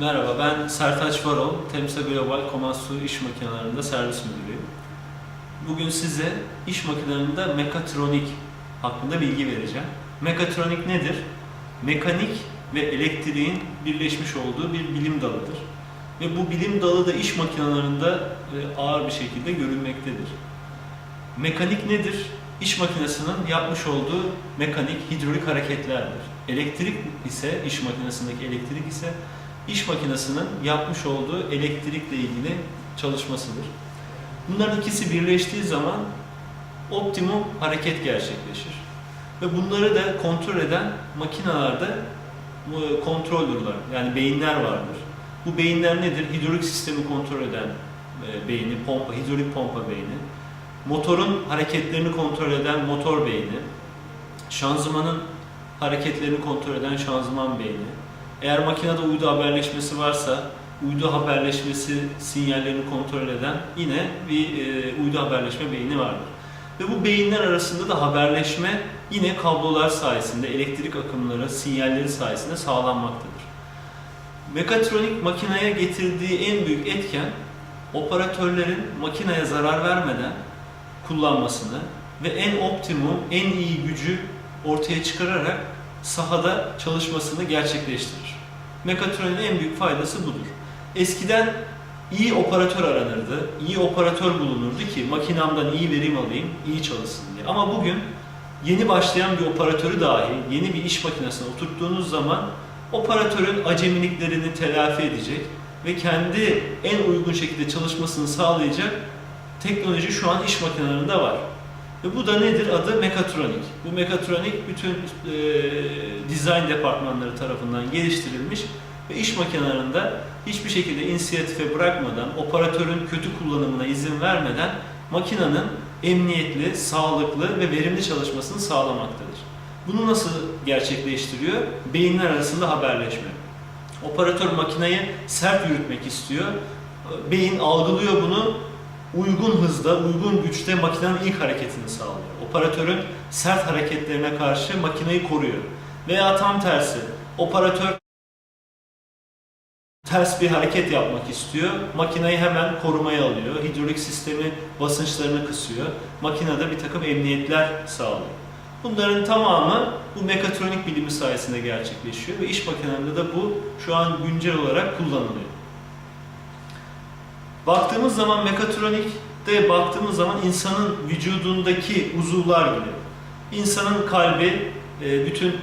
Merhaba, ben Sertaç Varol, Temsa Global Komatsu İş Makinelerinde servis müdürüyüm. Bugün size iş makinelerinde mekatronik hakkında bilgi vereceğim. Mekatronik nedir? Mekanik ve elektriğin birleşmiş olduğu bir bilim dalıdır. Ve bu bilim dalı da iş makinelerinde e, ağır bir şekilde görülmektedir. Mekanik nedir? İş makinesinin yapmış olduğu mekanik, hidrolik hareketlerdir. Elektrik ise, iş makinesindeki elektrik ise iş makinesinin yapmış olduğu elektrikle ilgili çalışmasıdır. Bunların ikisi birleştiği zaman optimum hareket gerçekleşir. Ve bunları da kontrol eden makinelerde kontrolörler yani beyinler vardır. Bu beyinler nedir? Hidrolik sistemi kontrol eden e, beyni, pompa, hidrolik pompa beyni, motorun hareketlerini kontrol eden motor beyni, şanzımanın hareketlerini kontrol eden şanzıman beyni, eğer makinede uydu haberleşmesi varsa uydu haberleşmesi sinyallerini kontrol eden yine bir e, uydu haberleşme beyni vardır. Ve bu beyinler arasında da haberleşme yine kablolar sayesinde, elektrik akımları, sinyalleri sayesinde sağlanmaktadır. Mekatronik makineye getirdiği en büyük etken operatörlerin makineye zarar vermeden kullanmasını ve en optimum, en iyi gücü ortaya çıkararak sahada çalışmasını gerçekleştirir. Mekatronin en büyük faydası budur. Eskiden iyi operatör aranırdı, iyi operatör bulunurdu ki makinamdan iyi verim alayım, iyi çalışsın diye. Ama bugün yeni başlayan bir operatörü dahi yeni bir iş makinesine oturttuğunuz zaman operatörün acemiliklerini telafi edecek ve kendi en uygun şekilde çalışmasını sağlayacak teknoloji şu an iş makinelerinde var. Ve bu da nedir? Adı mekatronik. Bu mekatronik bütün e, dizayn departmanları tarafından geliştirilmiş ve iş makinelerinde hiçbir şekilde inisiyatife bırakmadan, operatörün kötü kullanımına izin vermeden makinenin emniyetli, sağlıklı ve verimli çalışmasını sağlamaktadır. Bunu nasıl gerçekleştiriyor? Beyinler arasında haberleşme. Operatör makineyi sert yürütmek istiyor. Beyin algılıyor bunu, uygun hızda, uygun güçte makinenin ilk hareketini sağlıyor. Operatörün sert hareketlerine karşı makineyi koruyor. Veya tam tersi, operatör ters bir hareket yapmak istiyor. Makineyi hemen korumaya alıyor. Hidrolik sistemi basınçlarını kısıyor. Makinede bir takım emniyetler sağlıyor. Bunların tamamı bu mekatronik bilimi sayesinde gerçekleşiyor ve iş makinelerinde de bu şu an güncel olarak kullanılıyor. Baktığımız zaman mekatronikte baktığımız zaman insanın vücudundaki uzuvlar gibi. İnsanın kalbi e, bütün e,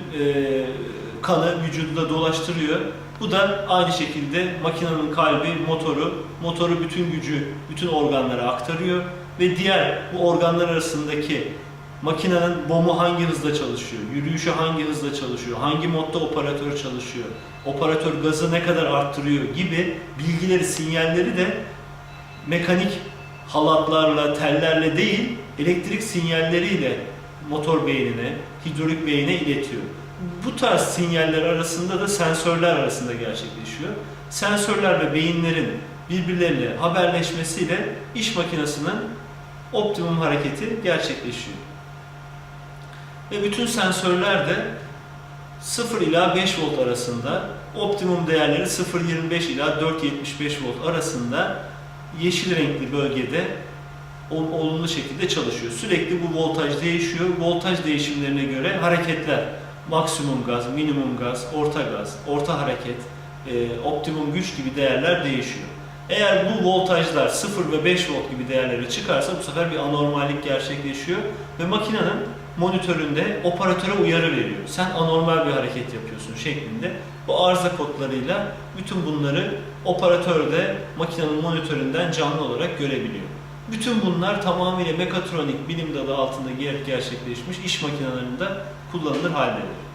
kanı vücudunda dolaştırıyor. Bu da aynı şekilde makinenin kalbi, motoru, motoru bütün gücü bütün organlara aktarıyor ve diğer bu organlar arasındaki makinenin bomu hangi hızla çalışıyor, yürüyüşü hangi hızla çalışıyor, hangi modda operatör çalışıyor, operatör gazı ne kadar arttırıyor gibi bilgileri, sinyalleri de mekanik halatlarla, tellerle değil, elektrik sinyalleriyle motor beynine, hidrolik beyine iletiyor. Bu tarz sinyaller arasında da sensörler arasında gerçekleşiyor. Sensörler ve beyinlerin birbirleriyle haberleşmesiyle iş makinesinin optimum hareketi gerçekleşiyor. Ve bütün sensörler de 0 ila 5 volt arasında, optimum değerleri 0.25 ila 4.75 volt arasında yeşil renkli bölgede ol- olumlu şekilde çalışıyor. Sürekli bu voltaj değişiyor. Voltaj değişimlerine göre hareketler, maksimum gaz, minimum gaz, orta gaz, orta hareket, e, optimum güç gibi değerler değişiyor. Eğer bu voltajlar 0 ve 5 volt gibi değerlere çıkarsa bu sefer bir anormallik gerçekleşiyor ve makinenin monitöründe operatöre uyarı veriyor. Sen anormal bir hareket yapıyorsun şeklinde. Bu arıza kodlarıyla bütün bunları operatör de makinenin monitöründen canlı olarak görebiliyor. Bütün bunlar tamamıyla mekatronik bilim dalı altında ger- gerçekleşmiş iş makinelerinde kullanılır haldedir.